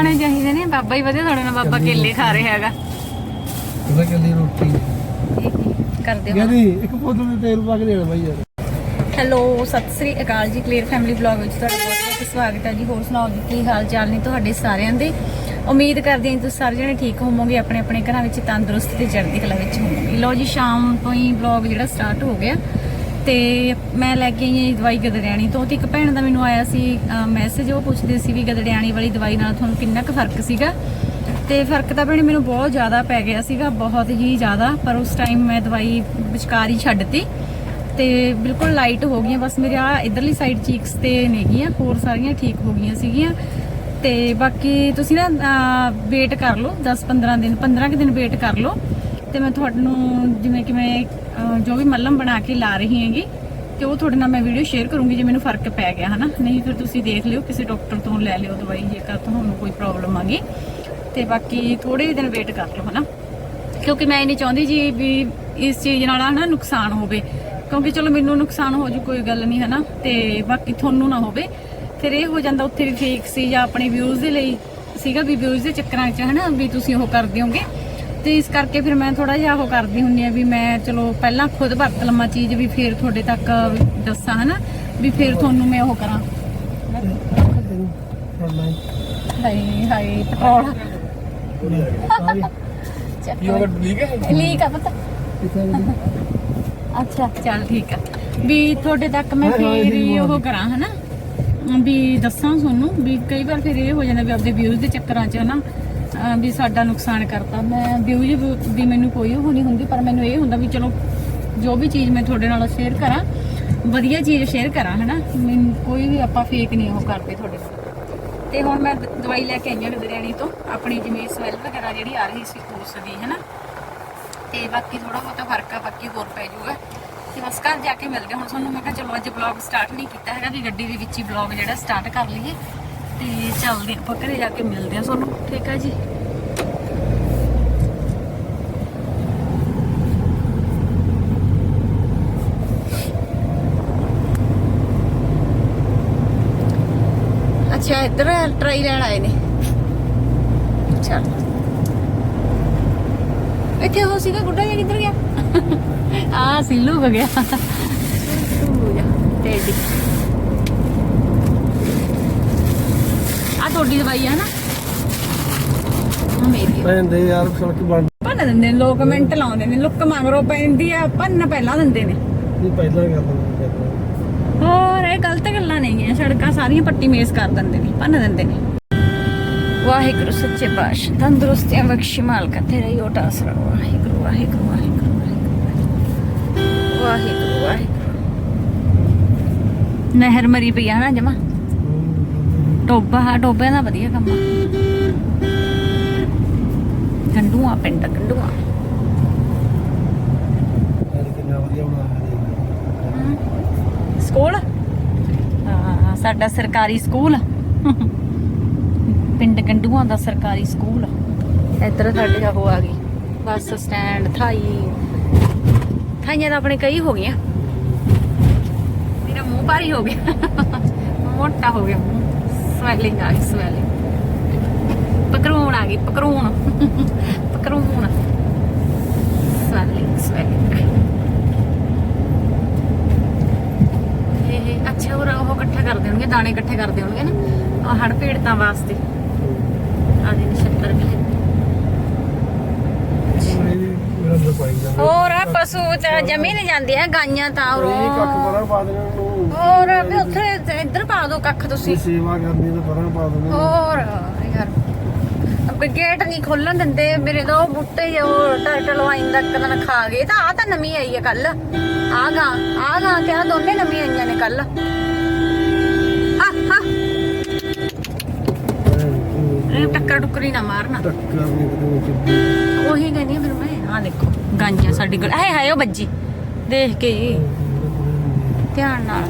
ਖਾਣੇ ਚਾਹੀਦੇ ਨੇ ਬਾਬਾ ਹੀ ਵਧੀਆ ਤੁਹਾਡੇ ਨਾਲ ਬਾਬਾ ਕੇਲੇ ਖਾ ਰਿਹਾ ਹੈਗਾ। ਉਹਦਾ ਕੱਲੀ ਰੋਟੀ। ਕਰਦੇ ਹੋ। ਕਹਿੰਦੀ ਇੱਕ ਬੋਤਲ ਦੇ ਤੇਲ ਪਾ ਕੇ ਦੇਣਾ ਬਾਈ ਯਾਰ। ਹੈਲੋ ਸਤਿ ਸ੍ਰੀ ਅਕਾਲ ਜੀ ਕਲੀਅਰ ਫੈਮਿਲੀ ਵਲੌਗ ਵਿੱਚ ਤੁਹਾਡਾ ਬਹੁਤ ਬਹੁਤ ਸਵਾਗਤ ਹੈ ਜੀ। ਹੋਰ ਸੁਣਾਓ ਜੀ ਕੀ ਹਾਲ ਚਾਲ ਨੇ ਤੁਹਾਡੇ ਸਾਰਿਆਂ ਦੇ? ਉਮੀਦ ਕਰਦੀ ਹਾਂ ਜੀ ਤੁਸੀਂ ਸਾਰੇ ਜਣੇ ਠੀਕ ਹੋਵੋਗੇ ਆਪਣੇ ਆਪਣੇ ਘਰਾਂ ਵਿੱਚ ਤੰਦਰੁਸਤ ਤੇ ਚੜ੍ਹਦੀ ਕਲਾ ਵਿੱਚ ਹੋਵੋਗੇ। ਲਓ ਜੀ ਸ਼ਾਮ ਤੋਂ ਹੀ ਵਲੌਗ ਜਿਹੜਾ ਸਟਾਰਟ ਹੋ ਗਿਆ। ਤੇ ਮੈਂ ਲੈ ਕੇ ਆਈ ਹਾਂ ਜੀ ਦਵਾਈ ਗਦੜਿਆਣੀ ਤੋਂ ਤੇ ਇੱਕ ਭੈਣ ਦਾ ਮੈਨੂੰ ਆਇਆ ਸੀ ਮੈਸੇਜ ਉਹ ਪੁੱਛਦੇ ਸੀ ਵੀ ਗਦੜਿਆਣੀ ਵਾਲੀ ਦਵਾਈ ਨਾਲ ਤੁਹਾਨੂੰ ਕਿੰਨਾ ਕੁ ਫ਼ਰਕ ਸੀਗਾ? ਤੇ ਫ਼ਰਕ ਤਾਂ ਭੈਣੇ ਮੈਨੂੰ ਬਹੁਤ ਜ਼ਿਆਦਾ ਪੈ ਗਿਆ ਸੀਗਾ, ਬਹੁਤ ਹੀ ਜ਼ਿਆਦਾ, ਪਰ ਉਸ ਟਾਈਮ ਮੈਂ ਦਵਾਈ ਵਿਚਕਾਰ ਹੀ ਛੱਡਤੀ ਤੇ ਬਿਲਕੁਲ ਲਾਈਟ ਹੋ ਗਈਆਂ, ਬਸ ਮੇਰੇ ਆ ਇਧਰਲੀ ਸਾਈਡ ਚੀਕਸ ਤੇ ਨੇਗੀਆਂ, ਹੋਰ ਸਾਰੀਆਂ ਠੀਕ ਹੋ ਗਈਆਂ ਸੀਗੀਆਂ। ਤੇ ਬਾਕੀ ਤੁਸੀਂ ਨਾ ਵੇਟ ਕਰ ਲਓ 10-15 ਦਿਨ 15 ਕਿ ਦਿਨ ਵੇਟ ਕਰ ਲਓ। ਤੇ ਮੈਂ ਤੁਹਾਨੂੰ ਜਿਵੇਂ ਕਿ ਮੈਂ ਜੋ ਵੀ ਮੱਲਮ ਬਣਾ ਕੇ ਲਾ ਰਹੀ ਹੈਗੀ ਤੇ ਉਹ ਤੁਹਾਡੇ ਨਾਲ ਮੈਂ ਵੀਡੀਓ ਸ਼ੇਅਰ ਕਰੂੰਗੀ ਜੇ ਮੈਨੂੰ ਫ਼ਰਕ ਪੈ ਗਿਆ, ਹਨਾ? ਨਹੀਂ ਫਿਰ ਤੁਸੀਂ ਦੇਖ ਲਿਓ, ਕਿਸੇ ਡਾਕਟਰ ਤੋਂ ਲੈ ਲਿਓ ਦਵਾਈ, ਜੇਕਰ ਤੁਹਾਨੂੰ ਕੋਈ ਪ੍ਰੋਬਲਮ ਆ ਗਈ। ਤੇ ਬਾਕੀ ਥੋੜੇ ਜਿਹੇ ਦਿਨ ਵੇਟ ਕਰ ਲਓ, ਹਨਾ? ਕਿਉਂਕਿ ਮੈਂ ਇਹ ਨਹੀਂ ਚਾਹੁੰਦੀ ਜੀ ਵੀ ਇਸ ਚੀਜ਼ ਨਾਲ, ਹਨਾ, ਨੁਕਸਾਨ ਹੋਵੇ। ਕਿਉਂਕਿ ਚਲੋ ਮੈਨੂੰ ਨੁਕਸਾਨ ਹੋ ਜੂ, ਕੋਈ ਗੱਲ ਨਹੀਂ, ਹਨਾ? ਤੇ ਬਾਕੀ ਤੁਹਾਨੂੰ ਨਾ ਹੋਵੇ। ਫਿਰ ਇਹ ਹੋ ਜਾਂਦਾ ਉੱਥੇ ਵੀ ਫੇਕ ਸੀ ਜਾਂ ਆਪਣੇ ਵਿਊਜ਼ ਦੇ ਲਈ ਸੀਗਾ ਵੀ ਵਿਊਜ਼ ਦੇ ਚੱਕਰਾਂ 'ਚ, ਹਨਾ, ਵੀ ਤੁਸੀਂ ਉਹ ਕਰ ਦਿਓਗੇ ਤੇ ਇਸ ਕਰਕੇ ਫਿਰ ਮੈਂ ਥੋੜਾ ਜਿਹਾ ਉਹ ਕਰਦੀ ਹੁੰਨੀ ਆ ਵੀ ਮੈਂ ਚਲੋ ਪਹਿਲਾਂ ਖੁਦ ਵਰਤ ਲਵਾਂ ਚੀਜ਼ ਵੀ ਫਿਰ ਤੁਹਾਡੇ ਤੱਕ ਦੱਸਾਂ ਹਨਾ? ਵੀ ਫਿਰ ਤੁਹਾਨੂੰ ਮੈਂ ਉਹ ਕਰਾਂ। ਹਾਏ ਹਾਏ ਪੈਟਰੋਲ। ਯੋਗਾ ਠੀਕ ਹੈ? ਲੀਕ ਆ ਪਤਾ ਅੱਛਾ ਚੱਲ ਠੀਕ ਆ। ਵੀ ਤੁਹਾਡੇ ਤੱਕ ਮੈਂ ਫੇਰ ਹੀ ਉਹ। ਕਰਾਂ ਹਨਾ? ਵੀ ਦੱਸਾਂ ਤੁਹਾਨੂੰ ਵੀ ਕਈ ਵਾਰ ਫਿਰ ਇਹ ਹੋ ਜਾਂਦਾ ਵੀ ਆਪਦੇ ਵਿਊਜ਼ ਦੇ ਚੱਕਰਾਂ 'ਚ ਹਨਾ? ਵੀ ਸਾਡਾ ਨੁਕਸਾਨ ਕਰਤਾ। ਮੈਂ ਵਿਊਜ਼ ਦੀ ਮੈਨੂੰ ਕੋਈ ਉਹ ਨਹੀਂ ਹੁੰਦੀ, ਪਰ ਮੈਨੂੰ ਇਹ ਹੁੰਦਾ ਵੀ ਚਲੋ, ਜੋ ਵੀ ਚੀਜ਼ ਮੈਂ ਤੁਹਾਡੇ ਨਾਲ ਸ਼ੇਅਰ ਕਰਾਂ, ਵਧੀਆ ਚੀਜ਼ ਸ਼ੇਅਰ ਕਰਾਂ, ਹਨਾ? ਮੈਨੂੰ ਕੋਈ ਵੀ ਆਪਾਂ ਫੇਕ ਨਹੀਂ ਉਹ ਕਰਦੇ ਤੁਹਾਡੇ ਨਾਲ। ਤੇ ਹੁਣ ਮੈਂ ਦਵਾਈ ਲੈ ਕੇ ਆਈ ਹਾਂ ਗਦਰਿਆਣੀ ਤੋਂ, ਆਪਣੀ ਜਿਵੇਂ ਸਮੈਲ ਵਗੈਰਾ ਜਿਹੜੀ ਆ ਰਹੀ ਸੀ ਉਸ ਦੀ, ਹਨਾ? ਤੇ ਬਾਕੀ ਥੋੜਾ ਬਹੁਤਾ ਫ਼ਰਕ ਆ, ਬਾਕੀ ਹੋਰ ਪੈ ਜਾਊਗਾ। ਤੇ ਬਸ ਘਰ ਜਾ ਕੇ ਮਿਲਦੇ ਹਾਂ। ਹੁਣ ਤੁਹਾਨੂੰ ਮੈਂ ਕਿਹਾ ਚਲੋ ਅੱਜ ਵਲੌਗ ਸਟਾਰਟ ਨਹੀਂ ਕੀਤਾ ਹੈਗਾ, ਵੀ ਗੱਡੀ ਦੇ ਵਿੱਚ ਹੀ ਵਲੌਗ ਜਿਹੜਾ ਸਟਾਰਟ ਕਰ ਲਈਏ। ਤੇ ਚੱਲਦੇ ਆਪਾਂ ਘਰੇ ਜਾ ਕੇ ਮਿਲਦੇ ਹਾਂ ਤੁਹਾਨੂੰ ਠੀਕ ਆ ਜੀ? ਅੱਛਾ ਇੱਧਰ ਟਰਾਈ ਲੈਣ ਆਏ ਨੇ। ਚੱਲ ਇੱਥੇ ਉਹ ਸੀਗਾ ਗੁੱਡਾ ਜਿਹਾ ਕਿੱਧਰ ਗਿਆ? ਆ ਸਿੱਲੂ ਹੋ ਗਿਆ। ਟੇਡੀ ਤੁਹਾਡੀ ਦਵਾਈ ਆ ਨਾ? ਮੇਰੀ। ਪੈਂਦੇ ਯਾਰ ਸੜਕ ਬਣ ਭੰਨ ਦਿੰਦੇ ਨੇ ਲੋਕ ਕਮੈਂਟ ਲਾਉਂਦੇ ਨੇ। ਲੁੱਕ ਮੰਗਰੋ ਪੈਂਦੀ ਆ ਭੰਨ ਪਹਿਲਾਂ ਦਿੰਦੇ ਨੇ। ਨਹੀਂ ਪਹਿਲਾਂ ਦਿੰਦੇ ਹੋਰ ਇਹ ਗਲਤ ਗੱਲਾਂ ਨਹੀਂ ਆ ਸੜਕਾਂ ਸਾਰੀਆਂ ਪੱਟੀ ਮੇਸ ਕਰ ਦਿੰਦੇ ਨੇ ਭੰਨ ਦਿੰਦੇ ਨੇ। ਵਾਹਿਗੁਰੂ ਸੱਚੇ ਪਾਤਸ਼ਾਹ ਤੰਦਰੁਸਤੀਆਂ ਬਖਸ਼ੀ ਮਾਲਕਾ ਤੇਰਾ ਹੀ ਓਟ ਆਸਰਾ। ਵਾਹਿਗੁਰੂ ਵਾਹਿਗੁਰੂ। ਵਾਹਿਗੁਰੂ ਵਾਹਿਗੁਰੂ। ਨਹਿਰ ਮਰੀ ਪਈ ਆ ਨਾ ਜਮਾ। ਟੋਬਾ ਹਾਂ ਟੋਬਿਆਂ ਦਾ ਵਧੀਆ ਕੰਮ ਆ। ਗੰਡੂਆ ਪਿੰਡ ਗੰਡੂਆ ਸਕੂਲ? ਹਾਂ ਸਾਡਾ ਸਰਕਾਰੀ ਸਕੂਲ। ਪਿੰਡ ਗੰਡੂਆਂ ਦਾ ਸਰਕਾਰੀ ਸਕੂਲ। ਇੱਧਰ ਸਾਡੇ ਉਹ ਆ ਗਈ ਬੱਸ ਸਟੈਂਡ ਥਾਈ। ਥਾਈਆਂ ਤਾਂ ਆਪਣੇ ਕਈ ਹੋ ਗਈਆਂ। ਮੇਰਾ ਮੂੰਹ ਭਾਰੀ ਹੋ ਗਿਆ। ਮੋਟਾ ਹੋ ਗਿਆ ਸਵੈਲਿੰਗ ਆ ਗਈ ਸਵੈਲਿੰਗ ਪਕਰੂਣ ਆ ਗਈ ਪਕਰੂਣ ਪਕਰੂਣ ਸਵੈਲਿੰਗ ਸਵੈਲਿੰਗ ਇਹ ਅੱਛਾ ਉਹ ਉਹ ਇਕੱਠਾ ਕਰਦੇ ਹੋਣਗੇ ਦਾਣੇ ਇਕੱਠੇ ਕਰਦੇ ਹੋਣਗੇ ਨਾ। ਹੜ ਪੀੜਤਾਂ ਵਾਸਤੇ। ਆ ਦੇ ਨਛੱਤਰ ਵੀ ਹੋਰ ਆ ਪਸ਼ੂ ਚ ਜ਼ਮੀਨ ਜਾਂਦੀ ਹੈ ਗਾਈਆਂ ਤਾਂ ਇਹ ਕੱਖ ਪਾ ਦੇਣਾ ਨੂੰ ਹੋਰ ਵੀ ਉੱਥੇ ਇੱਧਰ ਪਾ ਦਿਓ ਕੱਖ ਤੁਸੀਂ। ਸੇਵਾ ਕਰਨੀ ਤਾਂ ਪਰਾਂ ਪਾ ਦੇਣਾ ਹੋਰ ਯਾਰ। ਕੋਈ ਗੇਟ ਨਹੀਂ ਖੋਲਣ ਦਿੰਦੇ ਮੇਰੇ ਤਾਂ ਉਹ ਬੁੱਟੇ ਜੋ ਟਰਟਲ ਵਾਈਨ ਦਾ ਕਦਨ ਖਾ ਗਏ ਤਾਂ ਆ ਤਾਂ ਨਵੀਂ ਆਈ ਹੈ ਕੱਲ ਆ ਗਾ ਆ ਗਾ ਤੇ ਆ ਦੋਨੇ ਨਵੀਂ ਆਈਆਂ ਨੇ ਕੱਲ ਹਾਂ ਹਾਂ। ਇਹ ਟੱਕਰ ਟੁੱਕਰੀ ਨਾ ਮਾਰਨਾ। ਟੱਕਰ ਨਹੀਂ ਵਿੱਚ ਉਹੀ ਕਹਿੰਦੀ ਫਿਰ ਮੈਂ ਆ ਦੇਖੋ ਗਾਂਜੀਆਂ ਸਾਡੀ ਗਲ ਹਾਏ ਹਾਏ ਉਹ ਵੱਜੀ। ਦੇਖ ਕੇ। ਧਿਆਨ ਨਾਲ।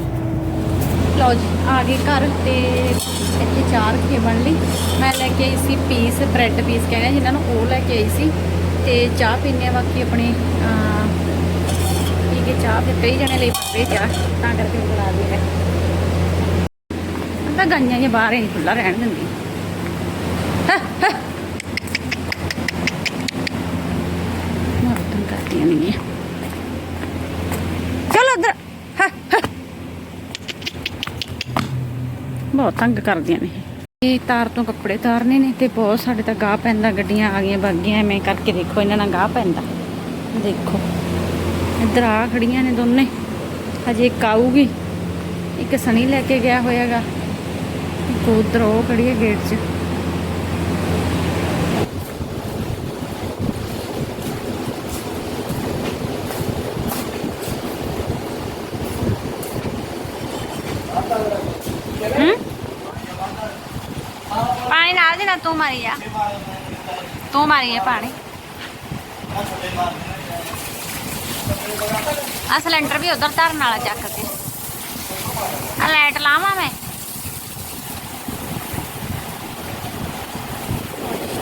ਲਓ ਜੀ, ਆ ਗਏ ਘਰ ਤੇ ਇੱਥੇ ਚਾਹ ਰੱਖੀ ਬਣ ਲਈ। ਮੈਂ ਲੈ ਕੇ ਆਈ ਸੀ ਪੀਸ ਬ੍ਰੈਡ ਪੀਸ ਕਹਿੰਦੇ ਜਿਨ੍ਹਾਂ ਨੂੰ, ਉਹ ਲੈ ਕੇ ਆਈ ਸੀ। ਤੇ ਚਾਹ ਪੀਨੇ ਆ ਬਾਕੀ ਆਪਣੇ ਪੀ ਕੇ ਚਾਹ ਫਿਰ ਕਈ ਜਣੇ ਲਈ ਪੱਪੇ ਚਾਹ, ਤਾਂ ਕਰਕੇ ਬੁਲਾ ਦੇ ਤਾਂ ਗਾਈਆਂ ਜੇ ਬਾਹਰ ਹੀ ਖੁੱਲਾ ਰਹਿਣ ਦਿੰਦੀ ਮਾਰਤਨ ਕਰਦੀਆਂ ਨਹੀਂ ਚਲੋ ਉਧਰ ਬਹੁਤ ਤੰਗ ਕਰਦੀਆਂ ਨੇ ਇਹ। ਤਾਰ ਤੋਂ ਕੱਪੜੇ ਤਾਰਨੇ ਨੇ ਤੇ ਬਹੁਤ ਸਾਡੇ ਤਾਂ ਗਾਹ ਪੈਂਦਾ, ਗੱਡੀਆਂ ਆ ਗਈਆਂ ਬਾਗੀਆਂ ਐਵੇਂ ਕਰਕੇ ਦੇਖੋ, ਇਹਨਾਂ ਨਾਲ ਗਾਹ ਪੈਂਦਾ। ਦੇਖੋ, ਇੱਧਰ ਆ ਖੜੀਆਂ ਨੇ ਦੋਨੇ। ਹਜੇ ਇੱਕ ਆਊਗੀ, ਇੱਕ ਸਣੀ ਲੈ ਕੇ ਗਿਆ ਹੋਇਆਗਾ। ਇੱਕ ਉਧਰ ਉਹ ਖੜੀ ਹੈ ਗੇਟ 'ਚ ਹੂੰ ਪਾਣੀ ਨਾਲ ਦੀ ਨਾ ਤੂੰ ਮਾਰੀ ਆ ਤੂੰ ਮਾਰੀ ਆ ਪਾਣੀ। ਆ ਸਿਲੰਡਰ ਵੀ ਉਧਰ ਧਰਨ ਵਾਲਾ ਚੱਕ ਕੇ। ਆ ਲਾਈਟ ਲਾਵਾਂ ਮੈਂ।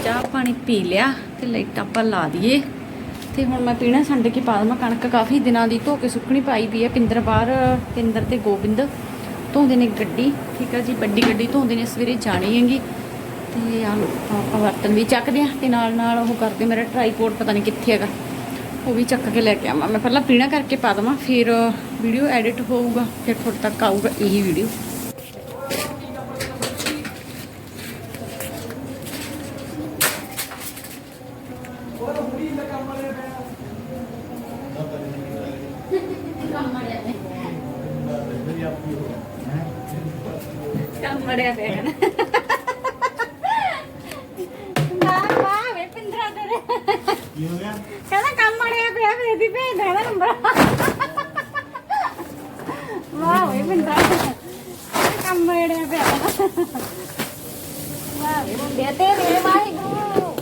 ਚਾਹ ਪਾਣੀ ਪੀ ਲਿਆ ਤੇ ਲਾਈਟ ਆਪਾਂ ਲਾ ਦਈਏ। ਤੇ ਹੁਣ ਮੈਂ ਪੀਣਾ ਸੰਡ ਕੇ ਪਾ ਦਵਾਂ। ਕਣਕ ਕਾਫੀ ਦਿਨਾਂ ਦੀ ਧੋ ਕੇ ਸੁੱਕਣੀ ਪਾਈ ਵੀ ਹੈ। ਪਿੰਦਰ ਬਾਹਰ, ਪਿੰਦਰ ਤੇ ਗੋਬਿੰਦ ਧੋਂਦੇ ਨੇ ਗੱਡੀ। ਠੀਕ ਆ ਜੀ, ਵੱਡੀ ਗੱਡੀ ਧੋਂਦੇ ਨੇ। ਸਵੇਰੇ ਜਾਣੀ ਹੈਗੀ। ਤੇ ਆ ਆਪਾਂ ਬਰਤਨ ਵੀ ਚੱਕਦੇ ਆ ਤੇ ਨਾਲ ਨਾਲ ਉਹ ਕਰਦੇ ਮੇਰਾ ਟਰਾਈਪੋਡ ਪਤਾ ਨਹੀਂ ਕਿੱਥੇ ਹੈਗਾ। ਉਹ ਵੀ ਚੱਕ ਕੇ ਲੈ ਕੇ ਆਵਾਂ। ਮੈਂ ਪਹਿਲਾਂ ਪੀਣਾ ਕਰਕੇ ਪਾ ਦਵਾਂ, ਫਿਰ ਵੀਡੀਓ ਐਡਿਟ ਹੋਊਗਾ, ਫਿਰ ਤੁਹਾਡੇ ਤੱਕ ਆਊਗਾ ਇਹੀ ਵੀਡੀਓ ਕੰਮ ਮੜਿਆ ਪਿਆ ਹੈ ਨਾ ਵਾਹ ਵਾਹ ਵੇ ਪਿੰਦਰਾ ਤੇਰੇ ਕੀ ਹੋ ਗਿਆ ਕਹਿੰਦਾ ਕੰਮ ਮੜਿਆ ਪਿਆ ਵੇ ਦੀ ਭੇਜ ਦੇਣਾ ਨੰਬਰ ਵਾਹ ਵੇ ਪਿੰਦਰਾ ਕੰਮ ਮੜਿਆ ਪਿਆ ਵਾਹ ਵੇ ਮੁੰਡਿਆ ਤੇਰੇ ਵਾਹਿਗੁਰੂ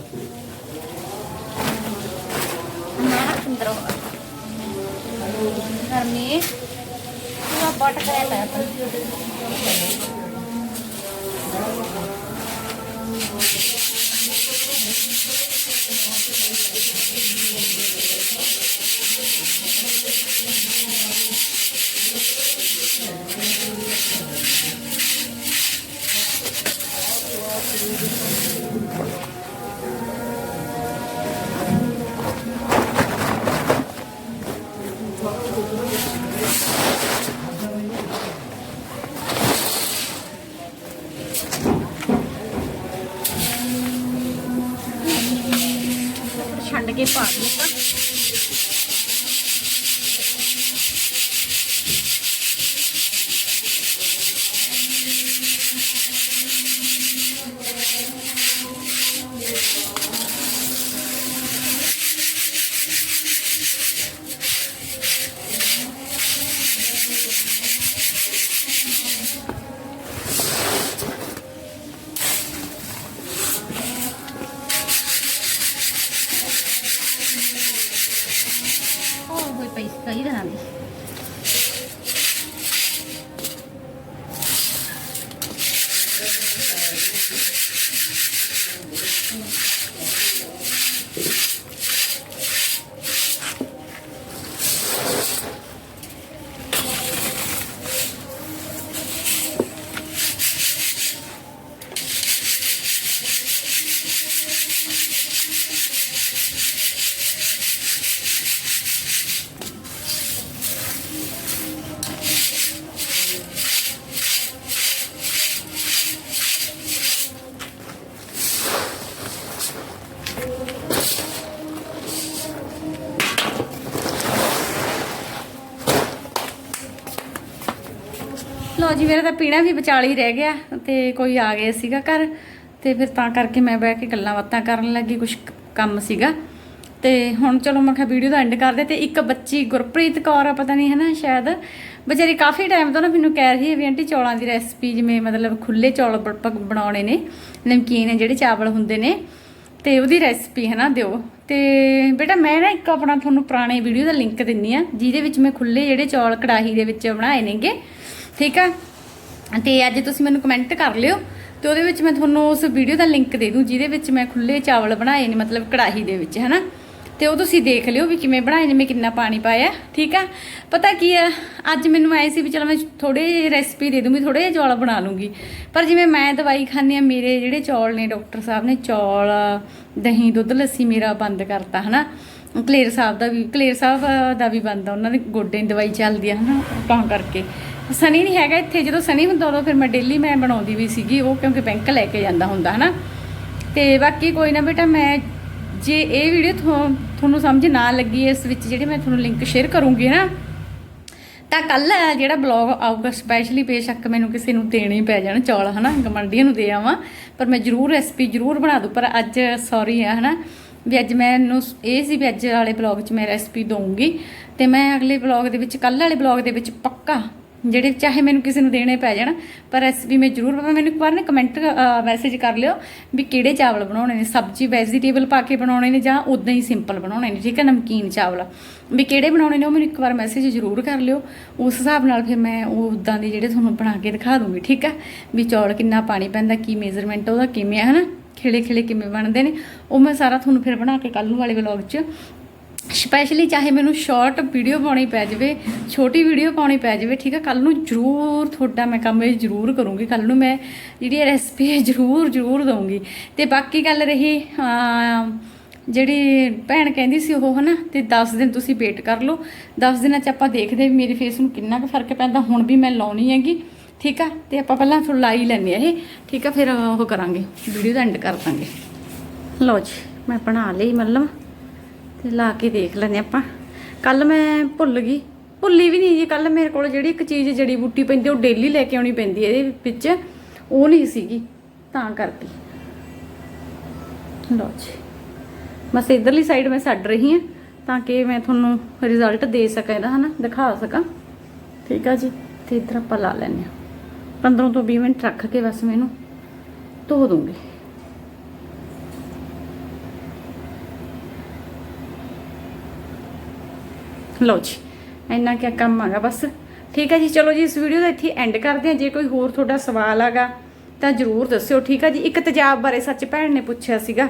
ਮੈਂ ਪਿੰਦਰਾ ਗਰਮੀ ਪੂਰਾ ਬਟ ਕਰਿਆ ਪਿਆ ਪਰ ਛੱਡ ਕੇ ਪਾ ਦਿੱਤਾ ਉਹ ਹੋਈ ਪਈ ਸੀ ਕਈ ਦਿਨਾਂ ਦੀ ਲੋ ਜੀ ਮੇਰਾ ਤਾਂ ਪੀਣਾ ਵੀ ਵਿਚਾਲੇ ਹੀ ਰਹਿ ਗਿਆ ਤੇ ਕੋਈ ਆ ਗਿਆ ਸੀਗਾ ਘਰ ਤੇ ਫਿਰ ਤਾਂ ਕਰਕੇ ਮੈਂ ਬਹਿ ਕੇ ਗੱਲਾਂ ਬਾਤਾਂ ਕਰਨ ਲੱਗੀ ਕੁਝ ਕੰਮ ਸੀਗਾ। ਤੇ ਹੁਣ ਚਲੋ ਮੈਂ ਕਿਹਾ ਵੀਡੀਓ ਦਾ ਐਂਡ ਕਰਦੇ ਤੇ ਇੱਕ ਬੱਚੀ ਗੁਰਪ੍ਰੀਤ ਕੌਰ ਆ, ਪਤਾ ਨਹੀਂ ਹੈ ਨਾ ਸ਼ਾਇਦ। ਵਿਚਾਰੀ ਕਾਫੀ ਟਾਈਮ ਤੋਂ ਨਾ ਮੈਨੂੰ ਕਹਿ ਰਹੀ ਹੈ ਵੀ ਆਂਟੀ ਚੌਲਾਂ ਦੀ ਰੈਸਪੀ ਜਿਵੇਂ ਮਤਲਬ ਖੁੱਲੇ ਚੌਲ ਬਣਾਉਣੇ ਨੇ, ਨਮਕੀਨ ਜਿਹੜੇ ਚਾਵਲ ਹੁੰਦੇ ਨੇ, ਤੇ ਉਹਦੀ ਰੈਸਪੀ ਹੈ ਨਾ ਦਿਓ। ਤੇ ਬੇਟਾ ਮੈਂ ਨਾ ਇੱਕ ਆਪਣਾ ਤੁਹਾਨੂੰ ਪੁਰਾਣੇ ਵੀਡੀਓ ਦਾ ਲਿੰਕ ਦਿੰਨੀ ਆ, ਜਿਹਦੇ ਵਿੱਚ ਮੈਂ ਖੁੱਲੇ ਜਿਹੜੇ ਚੌਲ ਕੜਾਹੀ ਦੇ ਵਿੱਚ ਬਣਾਏ ਨੇਗੇ ਠੀਕ ਆ? ਤੇ ਅੱਜ ਤੁਸੀਂ ਮੈਨੂੰ ਕਮੈਂਟ ਕਰ ਲਿਓ ਤੇ ਉਹਦੇ ਵਿੱਚ ਮੈਂ ਤੁਹਾਨੂੰ ਉਸ ਵੀਡੀਓ ਦਾ ਲਿੰਕ ਦੇ ਦੂੰ, ਜਿਹਦੇ ਵਿੱਚ ਮੈਂ ਖੁੱਲੇ ਚਾਵਲ ਬਣਾਏ ਨੇ, ਮਤਲਬ ਕੜਾਹੀ ਦੇ ਵਿੱਚ, ਹੈਨਾ? ਤੇ ਉਹ ਤੁਸੀਂ ਦੇਖ ਲਿਓ ਵੀ ਕਿਵੇਂ ਬਣਾਏ ਨੇ, ਮੈਂ ਕਿੰਨਾ ਪਾਣੀ ਪਾਇਆ, ਠੀਕ ਆ? ਪਤਾ ਕੀ ਆ, ਅੱਜ ਮੈਨੂੰ ਐ ਸੀ ਵੀ ਚਲ ਮੈਂ ਥੋੜੇ ਰੈਸਪੀ ਦੇ ਦੂੰਗੀ ਥੋੜੇ ਜਿਹੇ ਚੌਲ ਬਣਾ ਲੂੰਗੀ। ਪਰ ਜਿਵੇਂ ਮੈਂ ਦਵਾਈ ਖਾਂਦੀ ਆ ਮੇਰੇ ਜਿਹੜੇ ਚੌਲ ਨੇ ਡਾਕਟਰ ਸਾਹਿਬ ਨੇ, ਚੌਲ, ਦਹੀਂ, ਦੁੱਧ, ਲੱਸੀ ਮੇਰਾ ਬੰਦ ਕਰਤਾ, ਹਨਾ? ਕਲੇਰ ਸਾਹਿਬ ਦਾ ਵੀ, ਕਲੇਰ ਸਾਹਿਬ ਦਾ ਵੀ ਬੰਦ ਆ, ਉਹਨਾਂ ਦੇ ਗੋਡੇ ਦੀ ਦਵਾਈ ਚੱਲਦੀ ਆ, ਹਨਾ? ਤਾਂ ਕਰਕੇ। ਸਨੀ ਨਹੀਂ ਹੈਗਾ ਇੱਥੇ, ਜਦੋਂ ਸਨੀ ਹੁੰਦਾ ਉਦੋਂ ਫਿਰ ਮੈਂ ਡੇਲੀ ਮੈਂ ਬਣਾਉਂਦੀ ਵੀ ਸੀਗੀ, ਉਹ ਕਿਉਂਕਿ ਬੈਂਕ ਲੈ ਕੇ ਜਾਂਦਾ ਹੁੰਦਾ, ਹਨਾ? ਤੇ ਬਾਕੀ ਕੋਈ ਨਾ ਬੇਟਾ, ਮੈਂ ਜੇ ਇਹ ਵੀਡੀਓ ਤੁਹਾਨੂੰ ਸਮਝ ਨਾ ਲੱਗੀ, ਇਸ ਵਿੱਚ ਜਿਹੜੇ ਮੈਂ ਤੁਹਾਨੂੰ ਲਿੰਕ ਸ਼ੇਅਰ ਕਰੂੰਗੀ ਨਾ, ਤਾਂ ਕੱਲ ਜਿਹੜਾ ਬਲੌਗ ਆਊਗਾ ਸਪੈਸ਼ਲੀ ਬੇਸ਼ੱਕ ਮੈਨੂੰ ਕਿਸੇ ਨੂੰ ਦੇਣੇ ਹੀ ਪੈ ਜਾਣ, ਚੌਲ, ਹਨਾ? ਗਮੰਡੀਆਂ ਨੂੰ ਦੇ ਆਵਾਂ, ਪਰ ਮੈਂ ਜ਼ਰੂਰ ਰੈਸਪੀ ਜ਼ਰੂਰ ਬਣਾ ਦੂੰ, ਪਰ ਅੱਜ ਸੌਰੀ ਆ, ਹਨਾ? ਵੀ ਅੱਜ ਮੈਨੂੰ ਇਹ ਸੀ ਵੀ ਅੱਜ ਵਾਲੇ ਬਲੌਗ 'ਚ ਮੈਂ ਰੈਸਪੀ ਦਊਂਗੀ, ਤੇ ਮੈਂ ਅਗਲੇ ਬਲੌਗ ਦੇ ਵਿੱਚ ਕੱਲ ਵਾਲੇ ਬਲੌਗ ਦੇ ਵਿੱਚ ਪੱਕਾ ਜਿਹੜੇ ਚਾਹੇ ਮੈਨੂੰ ਕਿਸੇ ਨੂੰ ਦੇਣੇ ਪੈ ਜਾਣ, ਪਰ ਰੈਸਪੀ ਮੈਂ ਜ਼ਰੂਰ ਪਾਵਾਂ। ਮੈਨੂੰ ਇੱਕ ਵਾਰ ਨਾ ਕਮੈਂਟ ਮੈਸੇਜ ਕਰ ਲਿਓ ਵੀ ਕਿਹੜੇ ਚਾਵਲ ਬਣਾਉਣੇ ਨੇ। ਸਬਜ਼ੀ ਵੈਜੀਟੇਬਲ ਪਾ ਕੇ ਬਣਾਉਣੇ ਨੇ ਜਾਂ ਉਦਾਂ ਹੀ ਸਿੰਪਲ ਬਣਾਉਣੇ ਨੇ, ਠੀਕ ਹੈ, ਨਮਕੀਨ ਚਾਵਲ। ਵੀ ਕਿਹੜੇ ਬਣਾਉਣੇ ਨੇ ਉਹ ਮੈਨੂੰ ਇੱਕ ਵਾਰ ਮੈਸੇਜ ਜ਼ਰੂਰ ਕਰ ਲਿਓ। ਉਸ ਹਿਸਾਬ ਨਾਲ ਫਿਰ ਮੈਂ ਉਹ ਉਦਾਂ ਦੇ ਜਿਹੜੇ ਤੁਹਾਨੂੰ ਬਣਾ ਕੇ ਦਿਖਾ ਦੂੰਗੀ, ਠੀਕ ਹੈ। ਵੀ ਚੌਲ ਕਿੰਨਾ ਪਾਣੀ ਪੈਂਦਾ, ਕੀ ਮੇਜ਼ਰਮੈਂਟ ਉਹਦਾ, ਕਿਵੇਂ ਹੈ ਹਨਾ? ਖਿਲੇ ਖਿਲੇ ਕਿਵੇਂ ਬਣਦੇ ਨੇ? ਉਹ ਮੈਂ ਸਾਰਾ ਤੁਹਾਨੂੰ ਫਿਰ ਬਣਾ ਕੇ ਕੱਲ ਨੂੰ ਵਾਲੇ ਵਲੌਗ 'ਚ ਸਪੈਸ਼ਲੀ ਚਾਹੇ ਮੈਨੂੰ ਸ਼ਾਰਟ ਵੀਡੀਓ ਪਾਉਣੀ ਪੈ ਜਾਵੇ, ਛੋਟੀ ਵੀਡੀਓ ਪਾਉਣੀ ਪੈ ਜਾਵੇ, ਠੀਕ ਆ ਕੱਲ ਨੂੰ ਜ਼ਰੂਰ ਤੁਹਾਡਾ ਮੈਂ ਕੰਮ ਇਹ ਜ਼ਰੂਰ ਕਰੂੰਗੀ ਕੱਲ ਨੂੰ ਮੈਂ ਜਿਹੜੀ ਰੈਸਪੀ ਹੈ ਜ਼ਰੂਰ ਜ਼ਰੂਰ ਦਊਂਗੀ। ਤੇ ਬਾਕੀ ਗੱਲ ਰਹੀ ਜਿਹੜੀ ਭੈਣ ਕਹਿੰਦੀ ਸੀ ਉਹ ਹਨਾ, ਤੇ 10 ਦਿਨ ਤੁਸੀਂ ਵੇਟ ਕਰ ਲਓ 10 ਦਿਨਾਂ ਚ ਆਪਾਂ ਦੇਖਦੇ ਵੀ ਮੇਰੇ ਫੇਸ ਨੂੰ ਕਿੰਨਾ ਕੁ ਫ਼ਰਕ ਪੈਂਦਾ, ਹੁਣ ਵੀ ਮੈਂ ਲਾਉਣੀ ਹੈਗੀ, ਠੀਕ ਆ, ਤੇ ਆਪਾਂ ਪਹਿਲਾਂ ਫਿਰ ਲਾਈ ਲੈਂਦੇ ਆ ਇਹ, ਠੀਕ ਆ, ਫਿਰ ਉਹ ਕਰਾਂਗੇ, ਵੀਡੀਓ ਦਾ ਐਂਡ ਕਰ ਦਾਂਗੇ। ਲਓ ਜੀ, ਮੈਂ ਬਣਾ ਲਈ ਮਤਲਬ ਤੇ ਲਾ ਕੇ ਦੇਖ ਲੈਂਦੇ ਆਪਾਂ। ਕੱਲ ਮੈਂ ਭੁੱਲ ਗਈ। ਭੁੱਲੀ ਵੀ ਨਹੀਂ ਜੀ ਕੱਲ ਮੇਰੇ ਕੋਲ ਜਿਹੜੀ ਇੱਕ ਚੀਜ਼ ਜੜੀ ਬੂਟੀ ਪੈਂਦੀ, ਉਹ ਡੇਲੀ ਲੈ ਕੇ ਆਉਣੀ ਪੈਂਦੀ ਹੈ, ਇਹਦੇ ਵਿੱਚ। ਉਹ ਨਹੀਂ ਸੀਗੀ, ਤਾਂ ਕਰਕੇ ਲਓ ਜੀ। ਬਸ ਇਧਰਲੀ ਸਾਈਡ ਮੈਂ ਛੱਡ ਰਹੀ ਹਾਂ, ਤਾਂ ਕਿ ਮੈਂ ਤੁਹਾਨੂੰ ਰਿਜ਼ਲਟ ਦੇ ਸਕਾਂ ਇਹਦਾ, ਹਨਾ? ਦਿਖਾ ਸਕਾਂ। ਠੀਕ ਆ ਜੀ? ਤੇ ਇਧਰ ਆਪਾਂ ਲਾ ਲੈਂਦੇ ਹਾਂ। 15 ਤੋਂ 20 ਮਿੰਟ ਰੱਖ ਕੇ ਬਸ ਮੈਨੂੰ ਧੋ ਦੂੰਗੀ। ਲਓ ਜੀ। ਇੰਨਾ ਕਿਆ ਕੰਮ ਹੈਗਾ ਬਸ। ਠੀਕ ਹੈ ਜੀ, ਚਲੋ ਜੀ, ਇਸ ਵੀਡੀਓ ਦਾ ਇੱਥੇ ਐਂਡ ਕਰਦੇ ਹਾਂ ਜੇ ਕੋਈ ਹੋਰ ਤੁਹਾਡਾ ਸਵਾਲ ਹੈਗਾ ਤਾਂ ਜਰੂਰ ਦੱਸਿਓ, ਠੀਕ ਹੈ ਜੀ? ਇੱਕ ਤਜਾਬ ਬਾਰੇ ਸੱਚ ਭੈਣ ਨੇ ਪੁੱਛਿਆ ਸੀਗਾ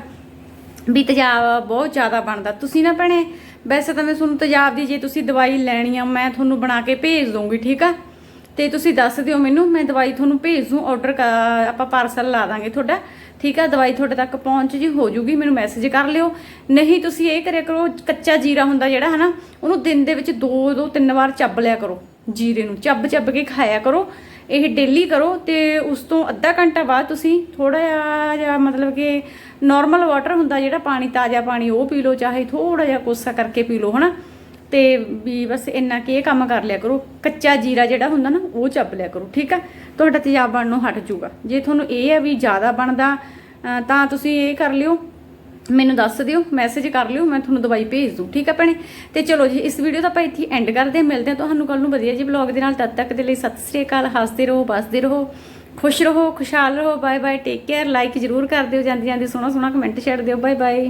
ਵੀ ਤਜਾਬ ਬਹੁਤ ਜ਼ਿਆਦਾ ਬਣਦਾ। ਤੁਸੀਂ ਨਾ ਭੈਣੇ, ਵੈਸੇ ਤਾਂ ਮੈਂ ਤੁਹਾਨੂੰ ਤੇਜ਼ਾਬ ਦੀ ਜੇ ਤੁਸੀਂ ਦਵਾਈ ਲੈਣੀ ਆ, ਮੈਂ ਤੁਹਾਨੂੰ ਬਣਾ ਕੇ ਭੇਜ ਦੂੰਗੀ ਠੀਕ ਆ? ਤੇ ਤੁਸੀਂ ਦੱਸ ਦਿਓ ਮੈਨੂੰ, ਮੈਂ ਦਵਾਈ ਤੁਹਾਨੂੰ ਭੇਜ ਦੂੰ ਆਰਡਰ ਆਪਾਂ ਪਾਰਸਲ ਲਾ ਦਾਂਗੇ ਤੁਹਾਡਾ। ਠੀਕ ਆ, ਦਵਾਈ ਤੁਹਾਡੇ ਤੱਕ ਪਹੁੰਚ ਜੀ, ਹੋ ਜੂਗੀ, ਮੈਨੂੰ ਮੈਸੇਜ ਕਰ ਲਿਓ। ਨਹੀਂ ਤੁਸੀਂ ਇਹ ਕਰਿਆ ਕਰੋ, ਕੱਚਾ ਜੀਰਾ ਹੁੰਦਾ ਜਿਹੜਾ, ਹਨਾ, ਉਹਨੂੰ ਦਿਨ ਦੇ ਵਿੱਚ ਦੋ ਦੋ, ਤਿੰਨ ਵਾਰ ਚੱਬ ਲਿਆ ਕਰੋ, ਜੀਰੇ ਨੂੰ। ਚੱਬ ਚੱਬ ਕੇ ਖਾਇਆ ਕਰੋ। ਇਹ ਡੇਲੀ ਕਰੋ ਤੇ ਉਸ ਤੋਂ ਅੱਧਾ ਘੰਟਾ ਬਾਅਦ ਤੁਸੀਂ ਥੋੜਾ ਜਿਹਾ ਮਤਲਬ ਕਿ ਨਾਰਮਲ ਵਾਟਰ ਹੁੰਦਾ ਜਿਹੜਾ, ਪਾਣੀ, ਤਾਜ਼ਾ ਪਾਣੀ, ਉਹ ਪੀ ਲਓ, ਚਾਹੇ ਥੋੜਾ ਜਿਹਾ ਕੋਸਾ ਕਰਕੇ ਪੀ ਲਓ, ਹਨਾ। ਤੇ ਵੀ ਬਸ ਇੰਨਾ ਕਿ ਇਹ ਕੰਮ ਕਰ ਲਿਆ ਕਰੋ। ਕੱਚਾ ਜੀਰਾ ਜਿਹੜਾ ਹੁੰਦਾ ਨਾ, ਉਹ ਚੱਬ ਲਿਆ ਕਰੋ, ਠੀਕ ਆ? ਤੁਹਾਡਾ ਤੇਜ਼ਾਬ ਬਣਨ ਨੂੰ ਹਟ ਜਾਊਗਾ। ਜੇ ਤੁਹਾਨੂੰ ਇਹ ਆ ਵੀ ਜ਼ਿਆਦਾ ਬਣਦਾ ਤਾਂ ਤੁਸੀਂ ਇਹ ਕਰ ਲਿਓ। ਮੈਨੂੰ ਦੱਸ ਦਿਓ ਮੈਸੇਜ ਕਰ ਲਿਓ, ਮੈਂ ਤੁਹਾਨੂੰ ਦਵਾਈ ਭੇਜ ਦੂੰ, ਠੀਕ ਆ ਭੈਣੇ? ਤੇ ਚਲੋ ਜੀ, ਇਸ ਵੀਡੀਓ ਦਾ ਆਪਾਂ ਇੱਥੇ ਐਂਡ ਕਰਦੇ ਹਾਂ। ਮਿਲਦੇ ਹਾਂ ਤੁਹਾਨੂੰ ਕੱਲ ਨੂੰ ਵਧੀਆ ਜੀ ਵਲੌਗ ਦੇ ਨਾਲ। ਤਦ ਤੱਕ ਦੇ ਲਈ ਸਤਿ ਸ੍ਰੀ ਅਕਾਲ। ਹੱਸਦੇ ਰਹੋ ਬਸਦੇ ਰਹੋ, ਖੁਸ਼ ਰਹੋ, ਖੁਸ਼ਹਾਲ ਰਹੋ। Bye bye take care like ਜ਼ਰੂਰ ਕਰ ਦਿਓ। ਜਾਂਦੀ ਜਾਂਦੀ ਸੋਹਣਾ ਸੋਹਣਾ ਕਮੈਂਟ ਛੱਡ ਦਿਓ। Bye bye